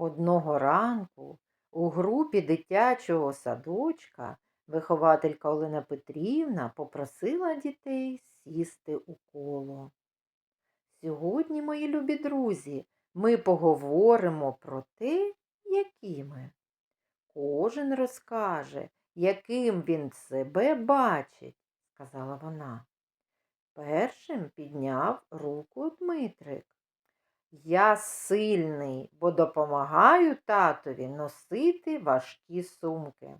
Одного ранку у групі дитячого садочка вихователька Олена Петрівна попросила дітей сісти у коло. Сьогодні, мої любі друзі, ми поговоримо про те, які ми. Кожен розкаже, яким він себе бачить, сказала вона. Першим підняв руку Дмитрик. Я сильний, бо допомагаю татові носити важкі сумки.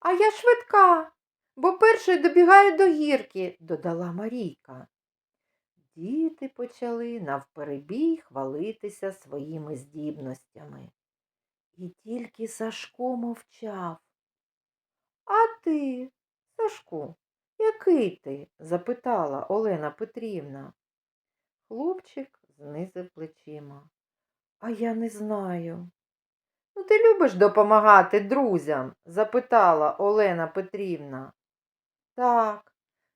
А я швидка, бо першою добігаю до гірки, додала Марійка. Діти почали навперебій хвалитися своїми здібностями. І тільки Сашко мовчав. А ти, Сашку, який ти? запитала Олена Петрівна. Хлопчик. Я не знаю. Ну, ти любиш допомагати друзям? запитала Олена Петрівна. Так,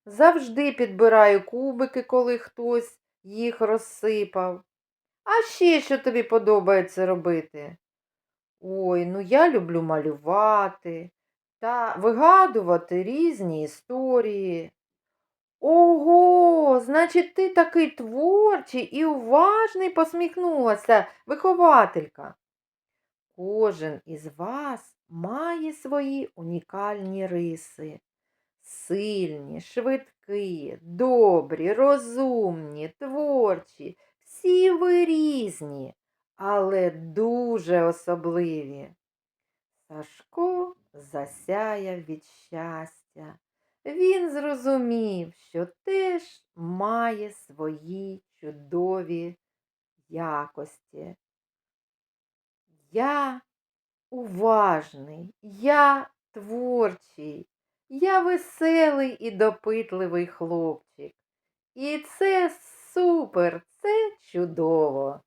завжди підбираю кубики, коли хтось їх розсипав. А ще що тобі подобається робити? Ой, ну я люблю малювати та вигадувати різні історії. Ого, значить, ти такий творчий і уважний, посміхнулася вихователька. Кожен із вас має свої унікальні риси. Сильні, швидкі, добрі, розумні, творчі, всі ви різні, але дуже особливі. Сашко засяяв від щастя. Він зрозумів, що теж має свої чудові якості. Я уважний, я творчий, я веселий і допитливий хлопчик. І це супер, це чудово.